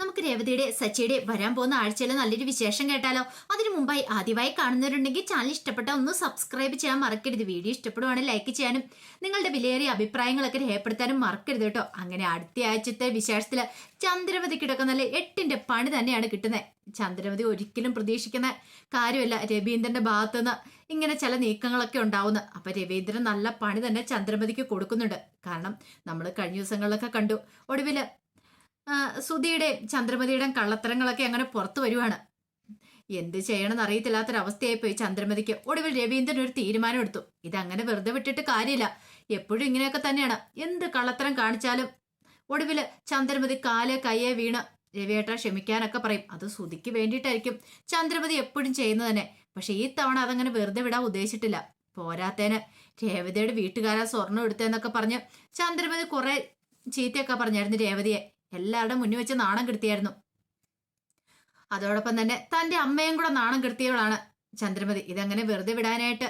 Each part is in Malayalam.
നമുക്ക് രേവതിയുടെ സച്ചിയുടെ വരാൻ പോകുന്ന ആഴ്ചയിലെ നല്ലൊരു വിശേഷം കേട്ടാലോ? അതിനു മുമ്പായി ആദ്യമായി കാണുന്നവരുണ്ടെങ്കിൽ ചാനൽ ഇഷ്ടപ്പെട്ട ഒന്ന് സബ്സ്ക്രൈബ് ചെയ്യാൻ മറക്കരുത്. വീഡിയോ ഇഷ്ടപ്പെടുവാണെങ്കിൽ ലൈക്ക് ചെയ്യാനും നിങ്ങളുടെ വിലയേറിയ അഭിപ്രായങ്ങളൊക്കെ രേഖപ്പെടുത്താനും മറക്കരുത് കേട്ടോ. അങ്ങനെ അടുത്ത ആഴ്ചത്തെ വിശേഷത്തിൽ ചന്ദ്രവതി കിടക്കുന്ന എട്ടിന്റെ പണി തന്നെയാണ് കിട്ടുന്നത്. ചന്ദ്രവതി ഒരിക്കലും പ്രതീക്ഷിക്കുന്ന കാര്യമല്ല രവീന്ദ്രന്റെ ഭാഗത്തുനിന്ന് ഇങ്ങനെ ചില നീക്കങ്ങളൊക്കെ ഉണ്ടാവുന്നു അപ്പൊ രവീന്ദ്രൻ നല്ല പണി തന്നെ ചന്ദ്രമതിക്ക് കൊടുക്കുന്നുണ്ട്. കാരണം നമ്മൾ കഴിഞ്ഞ ദിവസങ്ങളിലൊക്കെ കണ്ടു ഒടുവിൽ ആ, സുധിയുടെയും ചന്ദ്രമതിയുടെയും കള്ളത്തരങ്ങളൊക്കെ അങ്ങനെ പുറത്തു വരുവാണ്. എന്ത് ചെയ്യണമെന്ന് അറിയത്തില്ലാത്തൊരവസ്ഥയായിപ്പോയി ചന്ദ്രമതിക്ക്. ഒടുവിൽ രവീന്ദ്രൻ ഒരു തീരുമാനം എടുത്തു ഇതങ്ങനെ വെറുതെ വിട്ടിട്ട് കാര്യമില്ല. എപ്പോഴും ഇങ്ങനെയൊക്കെ തന്നെയാണ്. എന്ത് കള്ളത്തരം കാണിച്ചാലും. ഒടുവിൽ ചന്ദ്രമതി കാൽ കയ്യെ വീണ് രവിയേട്ട ക്ഷമിക്കാനൊക്കെ പറയും. അത് സുധിക്ക് വേണ്ടിയിട്ടായിരിക്കും. ചന്ദ്രമതി എപ്പോഴും ചെയ്യുന്നത് തന്നെ. പക്ഷെ ഈ തവണ അതങ്ങനെ വെറുതെ വിടാൻ ഉദ്ദേശിച്ചിട്ടില്ല. പോരാത്തേന് രേവതിയുടെ വീട്ടുകാരാ സ്വർണം എടുത്തതെന്നൊക്കെ പറഞ്ഞ് ചന്ദ്രമതി കുറെ ചീത്തയൊക്കെ പറഞ്ഞായിരുന്നു രേവതിയെ. എല്ലാവരുടെ മുന്നിൽ വെച്ച് നാണം കെടുത്തിയായിരുന്നു. അതോടൊപ്പം തന്നെ തന്റെ അമ്മയും കൂടെ നാണം കെടുത്തിയവളാണ് ചന്ദ്രമതി. ഇതങ്ങനെ വെറുതെ വിടാനായിട്ട്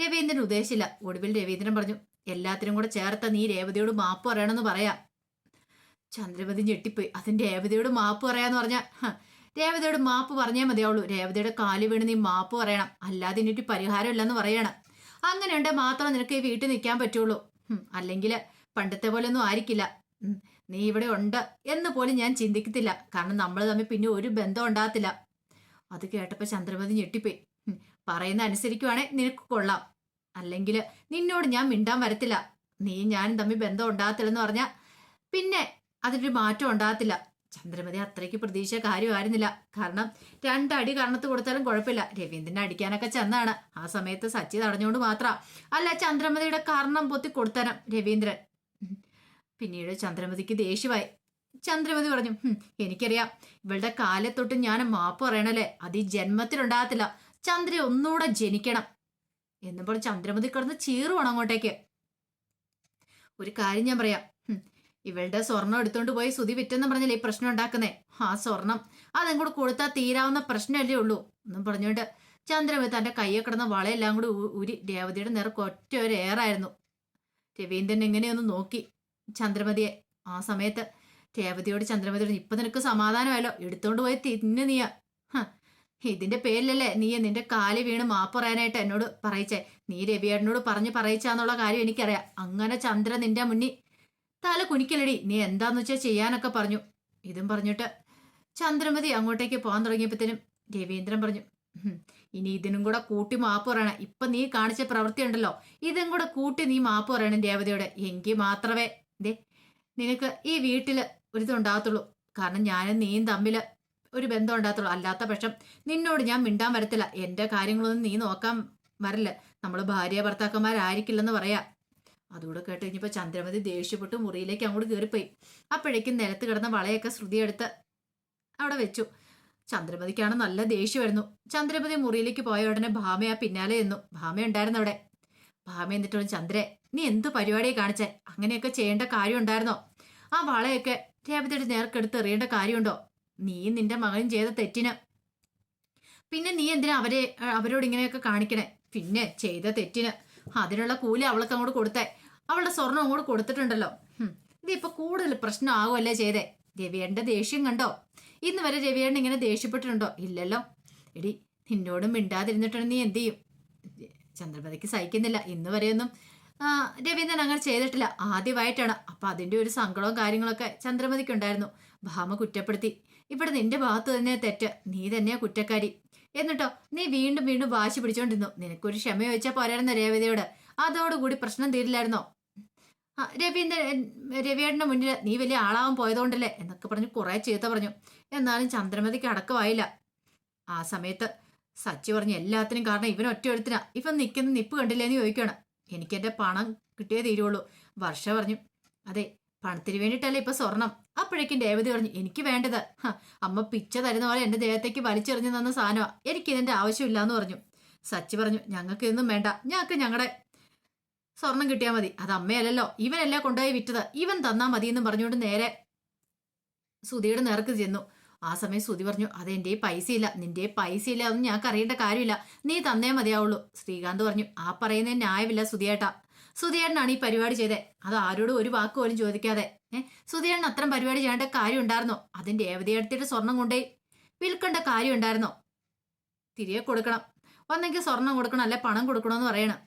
രവീന്ദ്രൻ ഉദ്ദേശിച്ചില്ല. ഒടുവിൽ രവീന്ദ്രൻ പറഞ്ഞു എല്ലാത്തിനും കൂടെ ചേർത്ത നീ രേവതിയോട് മാപ്പ് പറയണമെന്ന് പറയാ. ചന്ദ്രമതി ഞെട്ടിപ്പോയി. അതിന് രേവതിയോട് മാപ്പ് പറയാന്ന് പറഞ്ഞ രേവതിയോട് മാപ്പ് പറഞ്ഞേ മതിയാവുള്ളൂ. രേവതിയുടെ കാൽ വീണ് നീ മാപ്പ് പറയണം. അല്ലാതെ ഇനിട്ട് പരിഹാരമില്ലെന്ന് പറയണം. അങ്ങനെയുണ്ടെ മാത്രം നിനക്ക് ഈ വീട്ടിൽ നിൽക്കാൻ പറ്റുള്ളൂ. അല്ലെങ്കിൽ പണ്ടത്തെ പോലെ ഒന്നും ആയിരിക്കില്ല നീ ഇവിടെ ഉണ്ട് എന്ന് പോലും ഞാൻ ചിന്തിക്കത്തില്ല. കാരണം നമ്മൾ തമ്മിൽ പിന്നെ ഒരു ബന്ധം ഉണ്ടാകത്തില്ല. അത് കേട്ടപ്പോൾ ചന്ദ്രമതി ഞെട്ടിപ്പോയി. പറയുന്ന അനുസരിക്കുവാണെ നിനക്ക് കൊള്ളാം. അല്ലെങ്കിൽ നിന്നോട് ഞാൻ മിണ്ടാൻ വരത്തില്ല. നീ ഞാൻ തമ്മിൽ ബന്ധം ഉണ്ടാകത്തില്ലെന്ന് പറഞ്ഞാൽ പിന്നെ അതിനൊരു മാറ്റം ഉണ്ടാകത്തില്ല. ചന്ദ്രമതി അത്രയ്ക്ക് പ്രതീക്ഷ കാര്യമായിരുന്നില്ല. കാരണം രണ്ടടി കർണത്ത് കൊടുത്താലും കുഴപ്പമില്ല. രവീന്ദ്രനെ അടിക്കാനൊക്കെ ചെന്നാണ്. ആ സമയത്ത് സച്ചി തടഞ്ഞുകൊണ്ട് മാത്രം. അല്ല ചന്ദ്രമതിയുടെ കർണം പൊത്തി കൊടുത്തരം രവീന്ദ്രൻ. പിന്നീട് ചന്ദ്രമതിക്ക് ദേഷ്യമായി. ചന്ദ്രമതി പറഞ്ഞു എനിക്കറിയാം. ഇവളുടെ കാലത്തൊട്ട് ഞാൻ മാപ്പ് പറയണല്ലേ? അത് ഈ ജന്മത്തിലുണ്ടാകത്തില്ല. ചന്ദ്ര ഒന്നുകൂടെ ജനിക്കണം. എന്നുമ്പോൾ ചന്ദ്രമതി കിടന്ന് ചീറുവാണ് അങ്ങോട്ടേക്ക്. ഒരു കാര്യം ഞാൻ പറയാം. ഇവളുടെ സ്വർണം എടുത്തോണ്ട് പോയി സുതി വിറ്റെന്ന് പറഞ്ഞല്ലേ ഈ പ്രശ്നം ഉണ്ടാക്കുന്നേ? ആ സ്വർണം അതും കൂടെ കൊടുത്താൽ തീരാവുന്ന പ്രശ്നമല്ലേ ഉള്ളൂ. എന്നും പറഞ്ഞുകൊണ്ട് ചന്ദ്രമതി തന്റെ കയ്യെ കിടന്ന വളയെല്ലാം കൂടി ഉരി രേവതിയുടെ നിറക്കൊറ്റ ഒരു ഏറായിരുന്നു രവീന്ദ്രൻ എങ്ങനെയൊന്ന് നോക്കി. ചന്ദ്രമതിയെ. ആ സമയത്ത് രേവതിയോട് ചന്ദ്രമതിയോട് ഇപ്പൊ നിനക്ക് സമാധാനമല്ലോ എടുത്തോണ്ട് പോയി തിന്നു നീയ. ഇതിന്റെ പേരിലല്ലേ നീ നിന്റെ കാൽ വീണ് മാപ്പ് പറയാനായിട്ട് എന്നോട് പറയിച്ചേ? നീ രവിയേട്ടനോട് പറഞ്ഞ് പറയിച്ചാന്നുള്ള കാര്യം എനിക്കറിയാം. അങ്ങനെ ചന്ദ്ര നിന്റെ മുന്നിൽ തല കുനിക്കലടി. നീ എന്താന്ന് വെച്ചാൽ ചെയ്യാനൊക്കെ പറഞ്ഞു. ഇതും പറഞ്ഞിട്ട് ചന്ദ്രമതി അങ്ങോട്ടേക്ക് പോകാൻ തുടങ്ങിയപ്പോഴത്തേനും രവീന്ദ്രൻ പറഞ്ഞു ഇനി ഇതിനും കൂടെ കൂട്ടി മാപ്പ് പറയണം ഇപ്പൊ നീ കാണിച്ച പ്രവൃത്തി ഉണ്ടല്ലോ ഇതും കൂടെ കൂട്ടി നീ മാപ്പ് പറയണം രേവതിയോട്. എങ്കിൽ മാത്രമേ ദേ നിനക്ക് ഈ വീട്ടിൽ ഒരിതുണ്ടാകത്തുള്ളൂ കാരണം ഞാനും നീയും തമ്മിൽ ഒരു ബന്ധം ഉണ്ടാകത്തുള്ളൂ. അല്ലാത്ത പക്ഷം നിന്നോട് ഞാൻ മിണ്ടാൻ വരത്തില്ല. എന്റെ കാര്യങ്ങളൊന്നും നീ നോക്കാൻ വരല്ല. നമ്മൾ ഭാര്യ ഭർത്താക്കന്മാരായിരിക്കില്ലെന്ന് പറയാം. അതുകൂടെ കേട്ട് കഴിഞ്ഞപ്പോൾ ചന്ദ്രമതി ദേഷ്യപ്പെട്ട് മുറിയിലേക്ക് അങ്ങോട്ട് കയറിപ്പോയി അപ്പോഴേക്കും നിലത്ത് കിടന്ന വളയൊക്കെ ശ്രുതിയെടുത്ത് അവിടെ വെച്ചു. ചന്ദ്രമതിക്കാണ് നല്ല ദേഷ്യമായിരുന്നു. ചന്ദ്രമതി മുറിയിലേക്ക് പോയ ഉടനെ ഭാമയാ പിന്നാലെ ചെന്നു ഭാമ ഉണ്ടായിരുന്നു അവിടെ. ഭാമ എന്നിട്ടോ ചന്ദ്രേ നീ എന്ത് പരിപാടിയെ കാണിച്ചേ? അങ്ങനെയൊക്കെ ചെയ്യേണ്ട കാര്യം ഉണ്ടായിരുന്നോ ആ വളയൊക്കെ രേവതിയുടെ നേർക്കെടുത്ത് എറിയേണ്ട കാര്യമുണ്ടോ? നീയും നിന്റെ മകനും ചെയ്ത തെറ്റിന്. പിന്നെ നീ എന്തിനാ അവരെ അവരോട് ഇങ്ങനെയൊക്കെ കാണിക്കണേ? പിന്നെ ചെയ്ത തെറ്റിന്. അതിനുള്ള കൂലി അവൾക്ക് അങ്ങോട്ട് കൊടുത്തേ. അവളുടെ സ്വർണം അങ്ങോട്ട് കൊടുത്തിട്ടുണ്ടല്ലോ. ഇത് ഇപ്പൊ കൂടുതൽ പ്രശ്നമാകുമല്ലേ ചെയ്തേ? രവിയേണ്ട ദേഷ്യം കണ്ടോ? ഇന്ന് വരെ രവിയേണ്ട ഇങ്ങനെ ദേഷ്യപ്പെട്ടിട്ടുണ്ടോ? ഇല്ലല്ലോ. എടി നിന്നോടും മിണ്ടാതിരുന്നിട്ടാണ് നീ എന്ത് ചെയ്യും? ചന്ദ്രപതിക്ക് സഹിക്കുന്നില്ല. ഇന്ന് വരെയൊന്നും രവീന്ദ്രൻ അങ്ങനെ ചെയ്തിട്ടില്ല. ആദ്യമായിട്ടാണ്. അപ്പൊ അതിന്റെ ഒരു സങ്കടവും കാര്യങ്ങളൊക്കെ ചന്ദ്രമതിക്ക് ഉണ്ടായിരുന്നു. ഭാമ കുറ്റപ്പെടുത്തി. ഇവിടെ നിന്റെ ഭാഗത്ത് തന്നെ തെറ്റ്. നീ തന്നെയാ കുറ്റക്കാരി. എന്നിട്ടോ നീ വീണ്ടും വീണ്ടും വാശി പിടിച്ചോണ്ടിരുന്നു. നിനക്കൊരു ക്ഷമ ചോദിച്ചാൽ പോരായിരുന്നു രേവതിയോട്. അതോടുകൂടി പ്രശ്നം തീരില്ലായിരുന്നോ? രവീന്ദ്രൻ രവിയേട്ടന്റെ മുന്നിൽ നീ വലിയ ആളാവാൻ പോയതുകൊണ്ടല്ലേ? എന്നൊക്കെ പറഞ്ഞ് കുറെ ചീത്ത പറഞ്ഞു. എന്നാലും ചന്ദ്രമതിക്ക് അടക്കമായില്ല. ആ സമയത്ത് സച്ചി പറഞ്ഞു എല്ലാത്തിനും കാരണം ഇവൻ ഒറ്റ ഒരുത്തിനാ ഇവൻ നിൽക്കുന്ന നിപ്പ് കണ്ടില്ലേന്ന് ചോദിക്കണം എനിക്ക് എന്റെ പണം കിട്ടിയേ തീരുള്ളൂ. വർഷ പറഞ്ഞു. അതെ പണത്തിന് വേണ്ടിയിട്ടല്ലേ ഇപ്പൊ സ്വർണം? അപ്പോഴേക്കും രേവതി പറഞ്ഞു എനിക്ക് വേണ്ടത്. അമ്മ പിച്ച തരുന്ന പോലെ എന്റെ ദേഹത്തേക്ക് വലിച്ചെറിഞ്ഞു തന്ന സാധനമാ. എനിക്ക് ഇതിന്റെ ആവശ്യമില്ല എന്ന് പറഞ്ഞു. സച്ചി പറഞ്ഞു ഞങ്ങൾക്ക് ഇതൊന്നും വേണ്ട. ഞങ്ങൾക്ക് ഞങ്ങളുടെ സ്വർണം കിട്ടിയാൽ മതി. അത് അമ്മയല്ലല്ലോ. ഇവനല്ലേ കൊണ്ടുപോയി വിറ്റത്. ഇവൻ തന്നാൽ മതി എന്ന് പറഞ്ഞുകൊണ്ട് നേരെ സുധിയുടെ നേർക്ക് ചെന്നു. ആ സമയം ശ്രുതി പറഞ്ഞു അതെന്റെ പൈസയില്ല നിന്റെ പൈസയില്ല അതൊന്നും ഞാൻ അറിയേണ്ട കാര്യമില്ല. നീ തന്നേ മതിയാവുള്ളൂ. ശ്രീകാന്ത് പറഞ്ഞു ആ പറയുന്നതിന് ന്യായമില്ല സുധിയേട്ടാ സുധിയേട്ടനാണ് ഈ പരിപാടി ചെയ്തത് അത് ആരോടും ഒരു വാക്ക് പോലും ചോദിക്കാതെ. ഏഹ് സുധിയേട്ടൻ അത്തരം പരിപാടി ചെയ്യേണ്ട കാര്യം ഉണ്ടായിരുന്നോ അതിന്റെ ഏവതയെടുത്തിട്ട് സ്വർണം കൊണ്ടേ വിൽക്കേണ്ട കാര്യം ഉണ്ടായിരുന്നോ തിരികെ കൊടുക്കണം. ഒന്നെങ്കിൽ സ്വർണം കൊടുക്കണം അല്ലെ പണം കൊടുക്കണമെന്ന് പറയണം.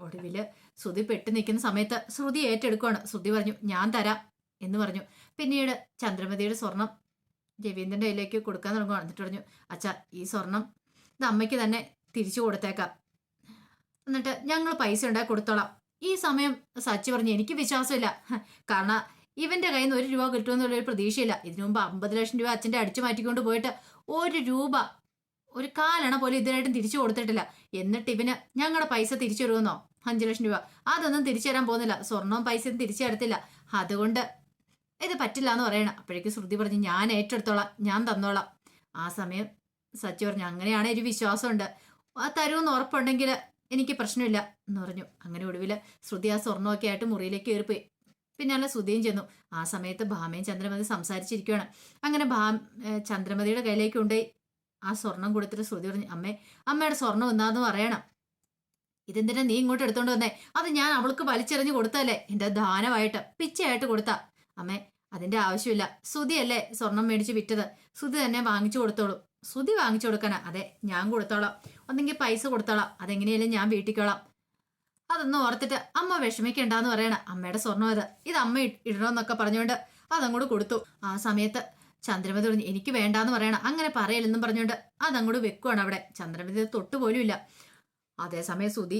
ഒടുവിൽ ശ്രുതി പെട്ട് നിൽക്കുന്ന സമയത്ത് ശ്രുതി ഏറ്റെടുക്കുകയാണ് ശ്രുതി പറഞ്ഞു ഞാൻ തരാം. എന്ന് പറഞ്ഞു. പിന്നീട് ചന്ദ്രമതിയുടെ സ്വർണം രവീന്ദ്രന്റെ കയ്യിലേക്ക് കൊടുക്കാൻ തുടങ്ങുക എന്നിട്ട് പറഞ്ഞു അച്ഛാ ഈ സ്വർണം ഇത് അമ്മയ്ക്ക് തന്നെ തിരിച്ചു കൊടുത്തേക്കാം. എന്നിട്ട് ഞങ്ങൾ പൈസ ഉണ്ടാക്കി കൊടുത്തോളാം. ഈ സമയം സച്ചി പറഞ്ഞു എനിക്ക് വിശ്വാസമില്ല. കാരണം ഇവന്റെ കയ്യിൽ നിന്ന് ഒരു രൂപ കിട്ടുമെന്നുള്ളൊരു പ്രതീക്ഷയില്ല. ഇതിനു മുമ്പ് അമ്പത് ലക്ഷം രൂപ അച്ഛന്റെ അടിച്ചു മാറ്റിക്കൊണ്ട് പോയിട്ട് ഒരു രൂപ ഒരു കാലണ പോലും ഇതിനായിട്ടും തിരിച്ചു കൊടുത്തിട്ടില്ല. എന്നിട്ട് ഇവന് ഞങ്ങളുടെ പൈസ തിരിച്ചു തരുമെന്നോ? അഞ്ചു ലക്ഷം രൂപ. അതൊന്നും തിരിച്ചു തരാൻ പോകുന്നില്ല. സ്വർണവും പൈസയും തിരിച്ചു തരത്തില്ല. അതുകൊണ്ട് ഇത് പറ്റില്ല എന്ന് പറയണം. അപ്പോഴേക്കും ശ്രുതി പറഞ്ഞു ഞാൻ ഏറ്റെടുത്തോളാം. ഞാൻ തന്നോളാം. ആ സമയം സച്ചി പറഞ്ഞു അങ്ങനെയാണ് ഒരു വിശ്വാസമുണ്ട്. ആ തരുമെന്ന് ഉറപ്പുണ്ടെങ്കിൽ എനിക്ക് പ്രശ്നമില്ല എന്ന് പറഞ്ഞു. അങ്ങനെ ഒടുവിൽ ശ്രുതി ആ സ്വർണമൊക്കെ ആയിട്ട് മുറിയിലേക്ക് കയറിപ്പോയി. അല്ല ശ്രുതിയും ചെന്നു. ആ സമയത്ത് ഭാമയും ചന്ദ്രമതി സംസാരിച്ചിരിക്കുകയാണ് അങ്ങനെ ഭാ ചന്ദ്രമതിയുടെ കയ്യിലേക്ക് കൊണ്ടുപോയി. ആ സ്വർണം കൊടുത്തിട്ട് ശ്രുതി പറഞ്ഞു അമ്മേ അമ്മയുടെ സ്വർണം എന്താന്ന് പറയണം. ഇതെന്തിനാ നീ ഇങ്ങോട്ട് എടുത്തോണ്ട് വന്നേ? അത് ഞാൻ അവൾക്ക് വലിച്ചെറിഞ്ഞ് കൊടുത്തല്ലേ എന്റെ ദാനമായിട്ട് പിച്ചയായിട്ട് കൊടുത്താ. അമ്മേ അതിന്റെ ആവശ്യമില്ല. സുതിയല്ലേ സ്വർണം മേടിച്ച് വിറ്റത്? സുതി തന്നെ വാങ്ങിച്ചു കൊടുത്തോളൂ. സുതി വാങ്ങിച്ചു കൊടുക്കാനാ? അതെ ഞാൻ കൊടുത്തോളാം. ഒന്നെങ്കിൽ പൈസ കൊടുത്തോളാം. അതെങ്ങനെയല്ലേ ഞാൻ വീട്ടിക്കോളാം. അതൊന്നും ഓർത്തിട്ട് അമ്മ വിഷമിക്കണ്ടെന്ന് പറയണ അമ്മയുടെ സ്വർണം ഇത് ഇത് അമ്മ ഇടണമെന്നൊക്കെ പറഞ്ഞുകൊണ്ട് അതങ്ങോട്ട് കൊടുത്തു. ആ സമയത്ത് ചന്ദ്രമതി പറഞ്ഞു എനിക്ക് വേണ്ടാന്ന് പറയണം. അങ്ങനെ പറയലെന്നും പറഞ്ഞുകൊണ്ട് അതങ്ങോട്ട് വെക്കുവാണ് അവിടെ. ചന്ദ്രമതി തൊട്ടുപോലും ഇല്ല അതേസമയം സുതി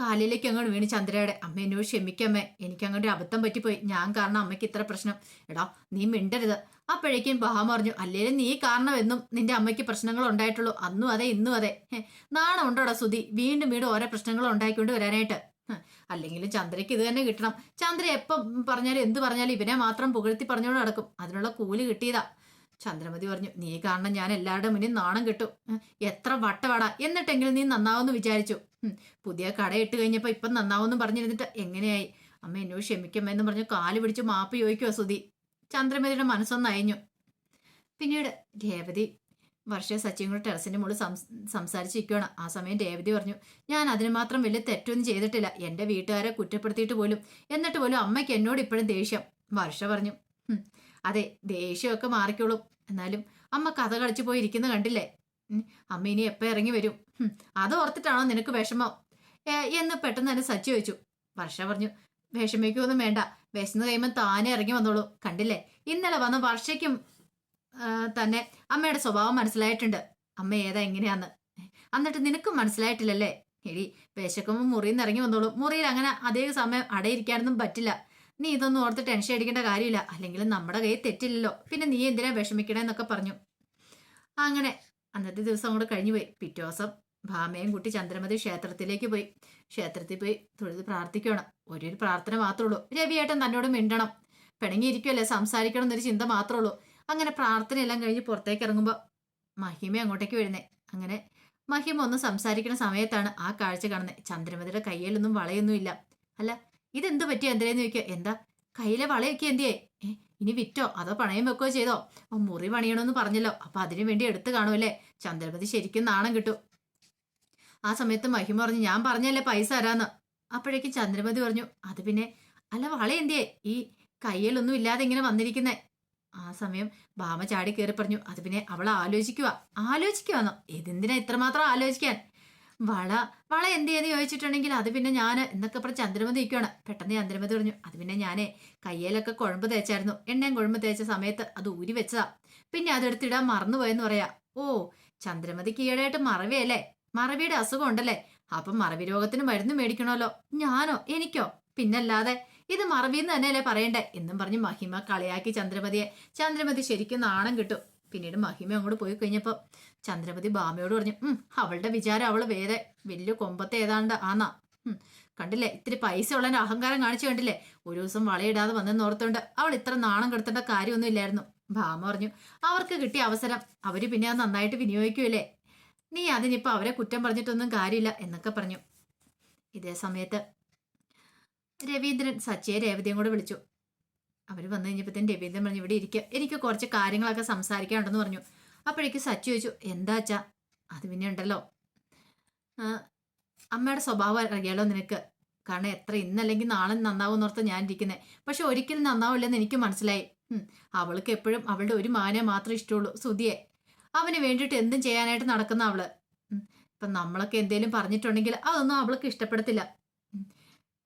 കാലിലേക്ക് അങ്ങോട്ട് വീണ് ചന്ദ്രയുടെ അമ്മ എന്നോട് ക്ഷമിക്കമ്മേ എനിക്ക് അങ്ങോട്ട് അബദ്ധം പറ്റിപ്പോയി. ഞാൻ കാരണം അമ്മയ്ക്ക് ഇത്ര പ്രശ്നം. എടാ നീ മിണ്ടരുത്. അപ്പോഴേക്കും ബഹാമ പറഞ്ഞു അല്ലേലും നീ കാരണം എന്നും നിന്റെ അമ്മയ്ക്ക് പ്രശ്നങ്ങൾ ഉണ്ടായിട്ടുള്ളൂ. അന്നും അതെ ഇന്നും അതെ. നാണം ഉണ്ടോടാ സുധി? വീണ്ടും വീണ്ടും ഓരോ പ്രശ്നങ്ങൾ ഉണ്ടാക്കിക്കൊണ്ട് വരാനായിട്ട്. അല്ലെങ്കിലും ചന്ദ്രയ്ക്ക് ഇത് തന്നെ കിട്ടണം. ചന്ദ്ര എപ്പം പറഞ്ഞാലും എന്ത് പറഞ്ഞാലും ഇവനെ മാത്രം പുകഴ്ത്തി പറഞ്ഞുകൊണ്ട് നടക്കും. അതിനുള്ള കൂലി കിട്ടിയതാ. ചന്ദ്രമതി പറഞ്ഞു നീ കാണണം ഞാൻ എല്ലാവരുടെ മുന്നിൽ നാണം കിട്ടും. എത്ര വട്ടവാടാ. എന്നിട്ടെങ്കിലും നീ നന്നാവുമെന്ന് വിചാരിച്ചു. പുതിയ കടയിട്ട് കഴിഞ്ഞപ്പോൾ ഇപ്പം നന്നാവെന്ന് പറഞ്ഞിരുന്നിട്ട് എങ്ങനെയായി? അമ്മ എന്നോട് ക്ഷമിക്കമ്മ എന്ന് പറഞ്ഞു കാൽ പിടിച്ച് മാപ്പ് ചോദിക്കുവോ സുധി ചന്ദ്രമതിയുടെ മനസ്സൊന്ന് അയഞ്ഞു പിന്നീട് രേവതി വർഷ സച്ചിൻ കൂടെ ടെറസിന്റെ മുകളിൽ സംസാരിച്ചിരിക്കുകയാണ് ആ സമയം രേവതി പറഞ്ഞു ഞാൻ അതിന് മാത്രം വലിയ തെറ്റൊന്നും ചെയ്തിട്ടില്ല. എന്റെ വീട്ടുകാരെ കുറ്റപ്പെടുത്തിയിട്ട് പോലും. എന്നിട്ട് പോലും അമ്മയ്ക്ക് എന്നോട് ഇപ്പോഴും ദേഷ്യം. വർഷ പറഞ്ഞു "ഹും, അതെ ദേഷ്യമൊക്കെ മാറിക്കോളും. എന്നാലും അമ്മ കഥ കളിച്ചു പോയിരിക്കുന്ന കണ്ടില്ലേ? അമ്മ ഇനി എപ്പോൾ ഇറങ്ങി വരും? അത് ഓർത്തിട്ടാണോ നിനക്ക് വിഷമം? എന്ന് പെട്ടെന്ന് തന്നെ സച്ചി ചോദിച്ചു. വർഷ പറഞ്ഞു വിഷമിക്കൊന്നും വേണ്ട. വിശന്ന് കഴിയുമ്പോൾ താനേ ഇറങ്ങി വന്നോളൂ. കണ്ടില്ലേ? ഇന്നലെ വന്ന വർഷയ്ക്കും തന്നെ അമ്മയുടെ സ്വഭാവം മനസ്സിലായിട്ടുണ്ട്. അമ്മ ഏതാ എങ്ങനെയാന്ന് എന്നിട്ട് നിനക്കും മനസ്സിലായിട്ടില്ലല്ലേ? എടി വിശക്കുമ്പോൾ മുറിയിൽ നിന്ന് ഇറങ്ങി വന്നോളൂ. മുറിയിൽ അങ്ങനെ അതേ സമയം അടയിരിക്കാനൊന്നും പറ്റില്ല. നീ ഇതൊന്നും ഓർത്ത് ടെൻഷൻ അടിക്കേണ്ട കാര്യമില്ല. അല്ലെങ്കിൽ നമ്മുടെ കയ്യിൽ തെറ്റില്ലല്ലോ. പിന്നെ നീ എന്തിനാ വിഷമിക്കണേന്നൊക്കെ പറഞ്ഞു. അങ്ങനെ അന്നത്തെ ദിവസം കൂടെ കഴിഞ്ഞു പോയി. പിറ്റേ ദിവസം ഭാമയും കുട്ടി ചന്ദ്രമതി ക്ഷേത്രത്തിലേക്ക് പോയി. ക്ഷേത്രത്തിൽ പോയി തൊഴുത് പ്രാർത്ഥിക്കണം. ഒരു പ്രാർത്ഥന മാത്രമേ ഉള്ളൂ. രവിയേട്ടൻ തന്നോട് മിണ്ടണം. പിണങ്ങിയിരിക്കുമല്ലേ സംസാരിക്കണം എന്നൊരു ചിന്ത മാത്രമേ ഉള്ളൂ. അങ്ങനെ പ്രാർത്ഥനയെല്ലാം കഴിഞ്ഞ് പുറത്തേക്ക് ഇറങ്ങുമ്പോൾ മഹിമ അങ്ങോട്ടേക്ക് വരുന്നേ. അങ്ങനെ മഹിമ ഒന്ന് സംസാരിക്കുന്ന സമയത്താണ് ആ കാഴ്ച കാണുന്നത് ചന്ദ്രമതിയുടെ കയ്യിലൊന്നും വളയൊന്നുമില്ല. അല്ല ഇതെന്ത് പറ്റിയ എന്തേന്ന് ചോദിക്കുക എന്താ? കയ്യിലെ വളയൊക്കെ എന്തിയേ? ഇനി വിറ്റോ? അതോ പണയം വെക്കുകയോ ചെയ്തോ? ഓ മുറി പണിയണമെന്ന് പറഞ്ഞല്ലോ. അപ്പൊ അതിനു വേണ്ടി എടുത്തു കാണുമല്ലേ ചന്ദ്രപതി ശരിക്കും നാണം കിട്ടും. ആ സമയത്ത് മഹിമ പറഞ്ഞു ഞാൻ പറഞ്ഞല്ലേ പൈസ തരാന്ന്? അപ്പോഴേക്കും ചന്ദ്രപതി പറഞ്ഞു അത് പിന്നെ അല്ല വള എന്തിയേ? ഈ കയ്യിലൊന്നും ഇല്ലാതെ ഇങ്ങനെ വന്നിരിക്കുന്നേ. ആ സമയം ബാമ ചാടി കയറി പറഞ്ഞു അത് പിന്നെ അവൾ ആലോചിക്കുക ആലോചിക്കുവാന്നോ? ഇതെന്തിനാ ഇത്രമാത്രം ആലോചിക്കാൻ? വള വള എന്ത് ചെയ്ത് ചോദിച്ചിട്ടുണ്ടെങ്കിൽ അത് പിന്നെ ഞാൻ എന്നൊക്കെ പറഞ്ഞ് ചന്ദ്രമതി നിൽക്കുകയാണ് പെട്ടെന്ന് ചന്ദ്രമതി പറഞ്ഞു അത് പിന്നെ ഞാൻ കയ്യിലൊക്കെ കുഴമ്പ് തേച്ചായിരുന്നു. എണ്ണയും കുഴമ്പ് തേച്ച സമയത്ത് അത് ഊരി വെച്ചതാ. പിന്നെ അതെടുത്തിടാൻ മറന്നുപോയെന്ന് പറയാ. ഓ ചന്ദ്രമതിക്ക് ഈയിടെയായിട്ട് മറവിയല്ലേ മറവിയുടെ അസുഖം ഉണ്ടല്ലേ? അപ്പം മറവി രോഗത്തിന് മരുന്ന് മേടിക്കണമല്ലോ. ഞാനോ എനിക്കോ? പിന്നല്ലാതെ ഇത് മറവിന്ന് തന്നെയല്ലേ പറയണ്ടേ? എന്നും പറഞ്ഞ് മഹിമ കളിയാക്കി ചന്ദ്രമതിയെ. ചന്ദ്രമതി ശരിക്കും നാണം കിട്ടും. പിന്നീട് മഹിമ അങ്ങോട്ട് പോയി കഴിഞ്ഞപ്പോൾ ചന്ദ്രപതി ഭാമയോട് പറഞ്ഞു അവളുടെ വിചാരം അവൾ വേറെ. വലിയ കൊമ്പത്തെ ഏതാണ്ട് ആന്നാ. കണ്ടില്ലേ? ഇത്തിരി പൈസ ഉള്ള അഹങ്കാരം കാണിച്ചു കണ്ടില്ലേ? ഒരു ദിവസം വളയിടാതെ വന്നെന്ന് ഓർത്തുകൊണ്ട് അവൾ ഇത്ര നാണം കെടുത്തേണ്ട കാര്യമൊന്നും ഇല്ലായിരുന്നു. ഭാമ പറഞ്ഞു അവർക്ക് കിട്ടിയ അവസരം അവർ പിന്നെ അത് നന്നായിട്ട് വിനിയോഗിക്കൂലേ നീ അതിനിപ്പോ അവരെ കുറ്റം പറഞ്ഞിട്ടൊന്നും കാര്യമില്ല എന്നൊക്കെ പറഞ്ഞു. ഇതേ സമയത്ത് രവീന്ദ്രൻ സച്ചിയെ രേവതിയും കൂടെ വിളിച്ചു. അവർ വന്നു കഴിഞ്ഞപ്പോഴത്തേന് രവീന്ദ്രൻ പറഞ്ഞു ഇവിടെ ഇരിക്കുക എനിക്ക് കുറച്ച് കാര്യങ്ങളൊക്കെ സംസാരിക്കാനുണ്ടെന്ന് പറഞ്ഞു. അപ്പോഴേക്ക് സച്ച് ചോദിച്ചു എന്താ അച്ഛാ? അത് പിന്നെ ഉണ്ടല്ലോ. അമ്മയുടെ സ്വഭാവം അറിയാലോ നിനക്ക്? കാരണം എത്ര ഇന്നല്ലെങ്കിൽ നാളെ നന്നാവും എന്നോർത്ത് ഞാൻ ഇരിക്കുന്നത് പക്ഷെ ഒരിക്കലും നന്നാവില്ലെന്ന് എനിക്ക് മനസ്സിലായി. അവൾക്ക് എപ്പോഴും അവളുടെ ഒരു മാനെ മാത്രം ഇഷ്ടമുള്ളൂ സുതിയെ അവന് വേണ്ടിയിട്ട് എന്തും ചെയ്യാനായിട്ട് നടക്കുന്ന അവൾ. ഇപ്പം നമ്മളൊക്കെ എന്തേലും പറഞ്ഞിട്ടുണ്ടെങ്കിൽ അതൊന്നും അവൾക്ക് ഇഷ്ടപ്പെടത്തില്ല.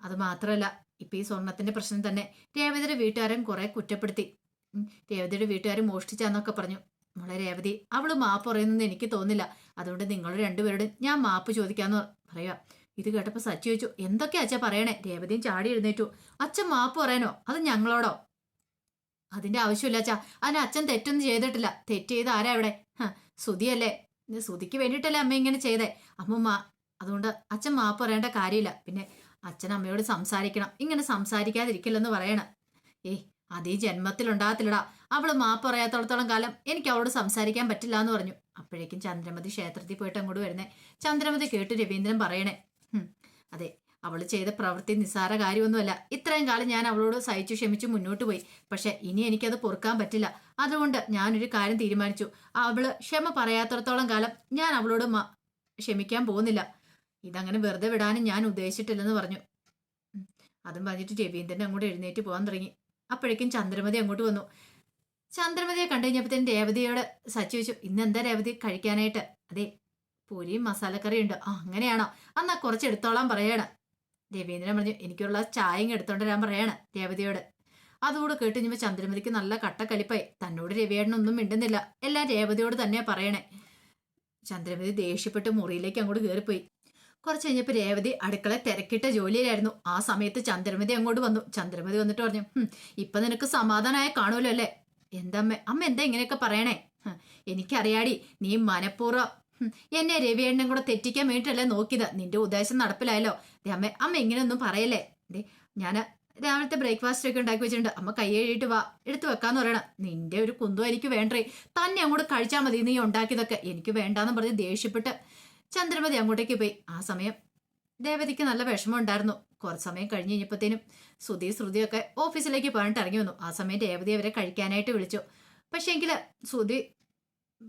അത് മാത്രമല്ല ഇപ്പം ഈ സ്വർണത്തിന്റെ പ്രശ്നം തന്നെ രേവതിയുടെ വീട്ടുകാരൻ കുറെ കുറ്റപ്പെടുത്തി. രേവതിയുടെ വീട്ടുകാർ മോഷ്ടിച്ചാന്നൊക്കെ പറഞ്ഞു. മോളെ രേവതി അവൾ മാപ്പ് പറയുന്നെന്ന് എനിക്ക് തോന്നില്ല അതുകൊണ്ട് നിങ്ങൾ രണ്ടുപേരോടും ഞാൻ മാപ്പ് ചോദിക്കാന്ന് പറയാ. ഇത് കേട്ടപ്പോൾ സച്ചി ചോദിച്ചു എന്തൊക്കെയാ അച്ഛ പറയണേ? രേവതിയും ചാടി എഴുന്നേറ്റു. അച്ഛൻ മാപ്പ് പറയാനോ? അത് ഞങ്ങളോടോ? അതിന്റെ ആവശ്യമില്ല അച്ഛാ. അതിന് അച്ഛൻ തെറ്റൊന്നും ചെയ്തിട്ടില്ല. തെറ്റ് ചെയ്ത് ആരാ ഇവിടെ? സുതിയല്ലേ സുതിക്ക് വേണ്ടിയിട്ടല്ലേ അമ്മ ഇങ്ങനെ ചെയ്തേ? അമ്മമ്മ അതുകൊണ്ട് അച്ഛൻ മാപ്പ് പറയേണ്ട കാര്യമില്ല. പിന്നെ അച്ഛൻ അമ്മയോട് സംസാരിക്കണം. ഇങ്ങനെ സംസാരിക്കാതിരിക്കില്ലെന്ന് പറയണം. ഏയ് അതീ ജന്മത്തിലുണ്ടാകത്തില്ലടാ. അവൾ മാപ്പ് പറയാത്തോളത്തോളം കാലം എനിക്ക് അവളോട് സംസാരിക്കാൻ പറ്റില്ല എന്ന് പറഞ്ഞു. അപ്പോഴേക്കും ചന്ദ്രമതി ക്ഷേത്രത്തിൽ പോയിട്ട് അങ്ങോട്ട് വരുന്നേ. ചന്ദ്രമതി കേട്ട് രവീന്ദ്രൻ പറയണേ അതെ അവൾ ചെയ്ത പ്രവൃത്തി നിസ്സാര കാര്യമൊന്നുമല്ല. ഇത്രയും കാലം ഞാൻ അവളോട് സഹിച്ചു ക്ഷമിച്ചു മുന്നോട്ട് പോയി. പക്ഷെ ഇനി എനിക്കത് പൊറുക്കാൻ പറ്റില്ല. അതുകൊണ്ട് ഞാനൊരു കാര്യം തീരുമാനിച്ചു. അവൾ ക്ഷമ പറയാത്തടത്തോളം കാലം ഞാൻ അവളോട് ക്ഷമിക്കാൻ പോകുന്നില്ല. ഇതങ്ങനെ വെറുതെ വിടാനും ഞാൻ ഉദ്ദേശിച്ചിട്ടില്ലെന്ന് പറഞ്ഞു. അതും പറഞ്ഞിട്ട് രവീന്ദ്രൻ അങ്ങോട്ട് എഴുന്നേറ്റ് പോകാൻ തുടങ്ങി. അപ്പോഴേക്കും ചന്ദ്രമതി അങ്ങോട്ട് വന്നു. ചന്ദ്രമതിയെ കണ്ടു കഴിഞ്ഞപ്പോഴത്തേനും രേവതിയോട് സച്ചി ഇന്ന് എന്താ രേവതി കഴിക്കാനായിട്ട്? അതെ പൂരിയും മസാലക്കറിയും ഉണ്ട് ആ അങ്ങനെയാണോ? അന്നാ കുറച്ച് എടുത്തോളാൻ പറയാണ്. രവീന്ദ്രൻ പറഞ്ഞു എനിക്കുള്ള ചായയും എടുത്തോണ്ട് വരാൻ പറയാണ് രേവതിയോട്. അതുകൂടെ കേട്ട് കഴിഞ്ഞപ്പോൾ ചന്ദ്രമതിക്ക് നല്ല കട്ടക്കലിപ്പായി. തന്നോട് രവിയേട്ടനൊന്നും മിണ്ടുന്നില്ല. എല്ലാം രേവതിയോട് തന്നെ പറയണേ. ചന്ദ്രമതി ദേഷ്യപ്പെട്ട് മുറിയിലേക്ക് അങ്ങോട്ട് കയറിപ്പോയി കുറച്ച് കഴിഞ്ഞപ്പോൾ രേവതി അടുക്കള തിരക്കിട്ട ജോലിയിലായിരുന്നു. ആ സമയത്ത് ചന്ദ്രമതി അങ്ങോട്ട് വന്നു. ചന്ദ്രമതി വന്നിട്ട് പറഞ്ഞു ഇപ്പൊ നിനക്ക് സമാധാനമായ കാണുമല്ലോ അല്ലേ? എന്തമ്മ? അമ്മ എന്താ ഇങ്ങനെയൊക്കെ പറയണേ? എനിക്കറിയാടി നീ മനഃപൂർവം എന്നെ രവിയേണ്ണനും കൂടെ തെറ്റിക്കാൻ വേണ്ടിയിട്ടല്ലേ നോക്കിയത്. നിന്റെ ഉദ്ദേശം നടപ്പിലായല്ലോ. ദേ അമ്മ അമ്മ ഇങ്ങനെയൊന്നും പറയല്ലേ? ദേ ഞാൻ രാവിലത്തെ ബ്രേക്ക്ഫാസ്റ്റ് ഒക്കെ ഉണ്ടാക്കി വെച്ചിട്ടുണ്ട്. അമ്മ കൈ കഴുകിയിട്ട് വാ എടുത്തു വെക്കാന്ന് പറയണം. നിന്റെ ഒരു കുന്തോ എനിക്ക് വേണ്ടേ. തന്നെ അങ്ങോട്ട് കഴിച്ചാൽ മതി നീ ഉണ്ടാക്കിയതൊക്കെ. എനിക്ക് വേണ്ടാന്ന് പറഞ്ഞ് ദേഷ്യപ്പെട്ട് ചന്ദ്രമതി അങ്ങോട്ടേക്ക് പോയി. ആ സമയം ദേവതിക്ക് നല്ല വിഷമം ഉണ്ടായിരുന്നു കുറച്ച് സമയം കഴിഞ്ഞ് കഴിഞ്ഞപ്പോഴത്തേനും ശ്രുതി ശ്രുതിയൊക്കെ ഓഫീസിലേക്ക് പോയിട്ട് ഇറങ്ങി വന്നു. ആ സമയം ദേവതി അവരെ കഴിക്കാനായിട്ട് വിളിച്ചു. പക്ഷേ എങ്കിൽ ശ്രുതി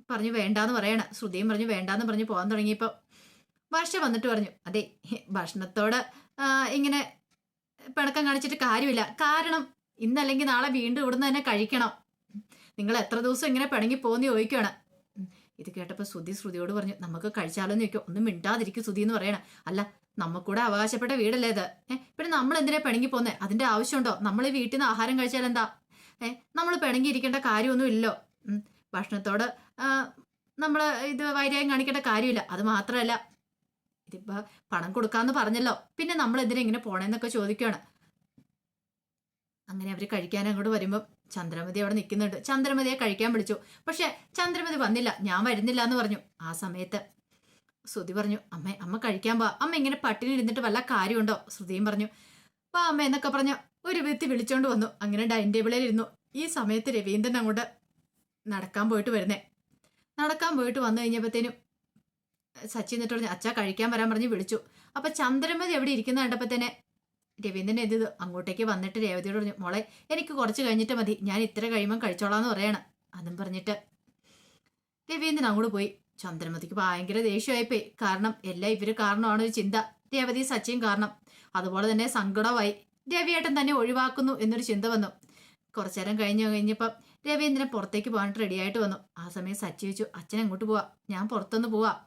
പറഞ്ഞു വേണ്ടാന്ന് പറയണം. ശ്രുതിയും പറഞ്ഞു വേണ്ടാന്ന് പറഞ്ഞ് പോകാൻ തുടങ്ങിയപ്പോൾ വർഷ വന്നിട്ട് പറഞ്ഞു അതെ ഭക്ഷണത്തോട് ഇങ്ങനെ പിണക്കം കാണിച്ചിട്ട് കാര്യമില്ല. കാരണം ഇന്നല്ലെങ്കിൽ നാളെ വീണ്ടും ഇവിടുന്ന് തന്നെ കഴിക്കണം. നിങ്ങൾ എത്ര ദിവസം ഇങ്ങനെ പിണങ്ങി പോകുന്ന ചോദിക്കുകയാണ്. ഇത് കേട്ടപ്പോൾ ശ്രുതി ശ്രുതിയോട് പറഞ്ഞു നമുക്ക് കഴിച്ചാലോ എന്ന് ചോദിക്കും. ഒന്നും മിണ്ടാതിരിക്കും ശ്രുതി എന്ന് പറയണേ. അല്ല നമുക്കൂടെ അവകാശപ്പെട്ട വീടല്ലേ ഇത്? ഏഹ് പിന്നെ നമ്മൾ എന്തിനാ പിണങ്ങി പോകുന്നത് അതിന്റെ ആവശ്യമുണ്ടോ? നമ്മൾ ഈ വീട്ടിൽ നിന്ന് ആഹാരം കഴിച്ചാൽ എന്താ? ഏഹ് നമ്മൾ പിണങ്ങി ഇരിക്കേണ്ട കാര്യമൊന്നും ഇല്ലല്ലോ. ഭക്ഷണത്തോട് നമ്മൾ ഇത് വൈരാഗ്യം കാണിക്കേണ്ട കാര്യമില്ല. അത് മാത്രമല്ല ഇതിപ്പോ പണം കൊടുക്കാന്ന് പറഞ്ഞല്ലോ. പിന്നെ നമ്മൾ എന്തിനാ ഇങ്ങനെ പോണേന്നൊക്കെ ചോദിക്കുകയാണ് അങ്ങനെ അവർ കഴിക്കാൻ അങ്ങോട്ട് വരുമ്പോൾ ചന്ദ്രമതി അവിടെ നിൽക്കുന്നുണ്ട്. ചന്ദ്രമതിയെ കഴിക്കാൻ വിളിച്ചു. പക്ഷെ ചന്ദ്രമതി വന്നില്ല. ഞാൻ വരുന്നില്ല എന്ന് പറഞ്ഞു. ആ സമയത്ത് ശ്രുതി പറഞ്ഞു അമ്മ അമ്മ കഴിക്കാൻ പോവാ അമ്മ ഇങ്ങനെ പട്ടിണി ഇരുന്നിട്ട് വല്ല കാര്യമുണ്ടോ? ശ്രുതിയും പറഞ്ഞു വാ അമ്മ എന്നൊക്കെ പറഞ്ഞു ഒരു വ്യക്തി വിളിച്ചോണ്ട് വന്നു. അങ്ങനെ ഡൈനിങ് ടേബിളിൽ ഇരുന്നു. ഈ സമയത്ത് രവീന്ദ്രൻ അങ്ങോട്ട് നടക്കാൻ പോയിട്ട് വരുന്നേ. നടക്കാൻ പോയിട്ട് വന്നു കഴിഞ്ഞപ്പോഴത്തേനും സച്ചിന്നിട്ട് പറഞ്ഞു അച്ഛാ കഴിക്കാൻ വരാൻ പറഞ്ഞ് വിളിച്ചു. അപ്പൊ ചന്ദ്രമതി എവിടെ ഇരിക്കുന്ന കണ്ടപ്പോ തന്നെ രവീന്ദ്രൻ എന്ത് ചെയ്തു? അങ്ങോട്ടേക്ക് വന്നിട്ട് രേവതിയോട് പറഞ്ഞു മോളെ എനിക്ക് കുറച്ച് കഴിഞ്ഞിട്ട് മതി. ഞാൻ ഇത്ര കഴിയുമ്പോൾ കഴിച്ചോളാന്ന് പറയണം. അതും പറഞ്ഞിട്ട് രവീന്ദ്രൻ അങ്ങോട്ട് പോയി. ചന്ദ്രമതിക്ക് ഭയങ്കര ദേഷ്യമായിപ്പോയി. കാരണം എല്ലാം ഇവർ കാരണമാണ് ഒരു ചിന്ത. രേവതി സച്ചിയും കാരണം. അതുപോലെ തന്നെ സങ്കടമായി. രവിയേട്ടൻ തന്നെ ഒഴിവാക്കുന്നു എന്നൊരു ചിന്ത വന്നു. കുറച്ചേരം കഴിഞ്ഞു കഴിഞ്ഞപ്പം രവീന്ദ്രൻ പുറത്തേക്ക് പോകാൻ റെഡിയായിട്ട് വന്നു. ആ സമയം സച്ചി വെച്ചു അച്ഛൻ അങ്ങോട്ട് പോവാ. ഞാൻ പുറത്തൊന്ന് പോവാ.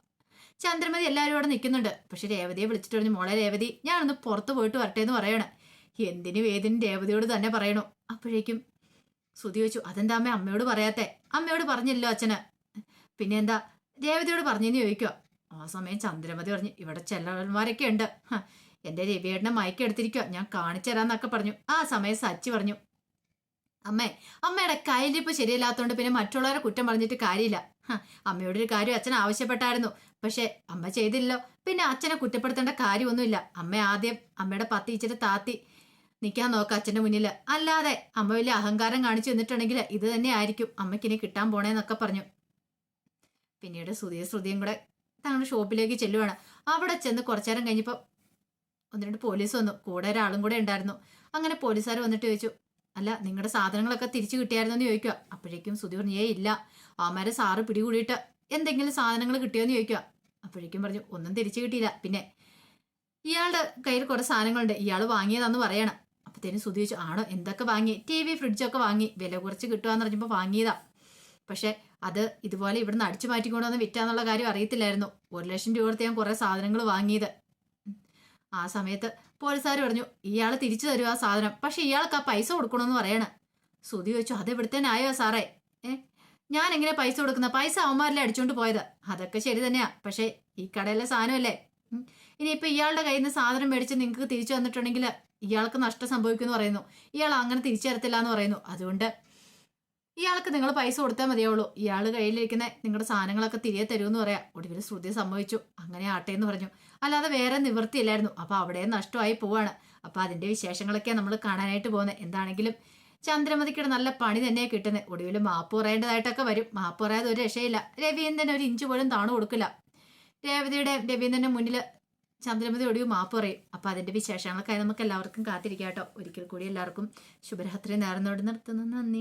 ചന്ദ്രമതി എല്ലാവരും അവിടെ നിൽക്കുന്നുണ്ട്. പക്ഷെ രേവതിയെ വിളിച്ചിട്ട് പറഞ്ഞു മോളെ രേവതി ഞാനൊന്ന് പുറത്ത് പോയിട്ട് വരട്ടെ എന്ന് പറയണം. എന്തിനു വേദിനും രേവതിയോട് തന്നെ പറയണു? അപ്പോഴേക്കും ശ്രുതി വെച്ചു അതെന്താ അമ്മ അമ്മയോട് പറയാത്തെ? അമ്മയോട് പറഞ്ഞില്ലോ അച്ഛന്. പിന്നെ എന്താ? രേവതിയോട് പറഞ്ഞെന്ന് ചോദിക്കുക ആ സമയം ചന്ദ്രമതി പറഞ്ഞു ഇവിടെ ചെല്ലന്മാരൊക്കെ ഉണ്ട്. എന്റെ രവിയേട്ടനെ മയക്കെടുത്തിരിക്കുക ഞാൻ കാണിച്ചു പറഞ്ഞു. ആ സമയം സച്ചി പറഞ്ഞു അമ്മേ അമ്മയുടെ കയ്യിലിപ്പ് ശരിയല്ലാത്തതുകൊണ്ട് പിന്നെ മറ്റുള്ളവരെ കുറ്റം പറഞ്ഞിട്ട് കാര്യമില്ല. അമ്മയോടൊരു കാര്യം അച്ഛൻ ആവശ്യപ്പെട്ടായിരുന്നു. പക്ഷെ അമ്മ ചെയ്തില്ലല്ലോ. പിന്നെ അച്ഛനെ കുറ്റപ്പെടുത്തേണ്ട കാര്യമൊന്നുമില്ല. അമ്മ ആദ്യം അമ്മയുടെ പത്തി ഇച്ചിരി താത്തി. നിൽക്കാൻ നോക്ക അച്ഛന്റെ മുന്നിൽ അല്ലാതെ അമ്മ വലിയ അഹങ്കാരം കാണിച്ചു വന്നിട്ടുണ്ടെങ്കിൽ ഇത് തന്നെ ആയിരിക്കും. അമ്മയ്ക്കിനി കിട്ടാൻ പോണേന്നൊക്കെ പറഞ്ഞു. പിന്നീട് ശ്രുതിയും ശ്രുതിയും കൂടെ തങ്ങളുടെ ഷോപ്പിലേക്ക് ചെല്ലുവാണ്. അവിടെ ചെന്ന് കുറച്ചു നേരം കഴിഞ്ഞപ്പോൾ ഒന്ന് രണ്ട് പോലീസ് വന്നു. കൂടെ ഒരാളും കൂടെ ഉണ്ടായിരുന്നു. അങ്ങനെ പോലീസുകാർ വന്നിട്ട് ചോദിച്ചു അല്ല നിങ്ങളുടെ സാധനങ്ങളൊക്കെ തിരിച്ചു കിട്ടിയായിരുന്നു എന്ന് ചോദിക്കുക അപ്പോഴേക്കും ശ്രുതി പറഞ്ഞു ഇല്ല. ആമാരെ സാറ് പിടികൂടിയിട്ട് എന്തെങ്കിലും സാധനങ്ങൾ കിട്ടിയോ എന്ന് ചോദിക്കുക അപ്പോഴേക്കും പറഞ്ഞു ഒന്നും തിരിച്ചു കിട്ടിയില്ല. പിന്നെ ഇയാളുടെ കയ്യിൽ കുറെ സാധനങ്ങളുണ്ട്. ഇയാൾ വാങ്ങിയതാന്ന് പറയണം. അപ്പത്തേനും സുധി ചോദിച്ചു ആണോ? എന്തൊക്കെ വാങ്ങി? ടി വി ഫ്രിഡ്ജൊക്കെ വാങ്ങി. വില കുറച്ച് കിട്ടുകയെന്ന് പറഞ്ഞപ്പോൾ വാങ്ങിയതാ. പക്ഷെ അത് ഇതുപോലെ ഇവിടുന്ന് അടിച്ചു മാറ്റിക്കൊണ്ട് വന്ന് വിറ്റാന്നുള്ള കാര്യം അറിയത്തില്ലായിരുന്നു. ഒരു ലക്ഷം രൂപ കൊടുത്ത് ഞാൻ കുറേ സാധനങ്ങൾ വാങ്ങിയത്. ആ സമയത്ത് പോലീസുകാർ പറഞ്ഞു ഇയാൾ തിരിച്ചു തരും ആ സാധനം. പക്ഷെ ഇയാൾക്ക് ആ പൈസ കൊടുക്കണമെന്ന് പറയണം. സുധി ചോദിച്ചു അത് ഇവിടുത്തെ ന്യായോ സാറേ? ഏ ഞാൻ എങ്ങനെ പൈസ കൊടുക്കുന്ന? പൈസ അവന്മാരിലെ അടിച്ചോണ്ട് പോയത്. അതൊക്കെ ശരി തന്നെയാ. പക്ഷേ ഈ കടയിലെ സാധനമല്ലേ? ഇനിയിപ്പോൾ ഇനിയിപ്പോ ഇയാളുടെ കയ്യിൽ നിന്ന് സാധനം മേടിച്ച് നിങ്ങൾക്ക് തിരിച്ചു വന്നിട്ടുണ്ടെങ്കിൽ ഇയാൾക്ക് നഷ്ടം സംഭവിക്കുമെന്ന് പറയുന്നു. ഇയാൾ അങ്ങനെ തിരിച്ചു തരത്തില്ല എന്ന് പറയുന്നു. അതുകൊണ്ട് ഇയാൾക്ക് നിങ്ങൾ പൈസ കൊടുത്താൽ മതിയാവുള്ളൂ. ഇയാൾ കയ്യിലിരിക്കുന്ന നിങ്ങളുടെ സാധനങ്ങളൊക്കെ തിരികെ തരുമെന്ന് പറയാം. ഒടുവിൽ ശ്രുതി സംഭവിച്ചു അങ്ങനെ ആട്ടെ എന്ന് പറഞ്ഞു. അല്ലാതെ വേറെ നിവൃത്തിയില്ലായിരുന്നു. അപ്പോൾ അവിടെ നഷ്ടമായി പോവാണ്. അപ്പോൾ അതിന്റെ വിശേഷങ്ങളൊക്കെയാണ് നമ്മൾ കാണാനായിട്ട് പോകുന്നത് എന്താണെങ്കിലും ചന്ദ്രമതിക്കുടെ നല്ല പണി തന്നെയാണ് കിട്ടുന്നത് ഒടുവിൽ മാപ്പ് പറയേണ്ടതായിട്ടൊക്കെ വരും. മാപ്പ് പറയാതെ ഒരു രക്ഷയില്ല. രവീന്ദ്രൻ ഒരു ഇഞ്ച് പോലും താണു കൊടുക്കില്ല. രേവതിയുടെ രവീന്ദ്രന്റെ മുന്നിൽ ചന്ദ്രമതി ഒടിവ് മാപ്പ് പറയും. അപ്പൊ അതിന്റെ വിശേഷങ്ങളൊക്കെ നമുക്ക് എല്ലാവർക്കും കാത്തിരിക്കാം കേട്ടോ. ഒരിക്കൽ കൂടി എല്ലാവർക്കും ശുഭരാത്രി നേർന്നോട് നിർത്തുന്നു. നന്ദി.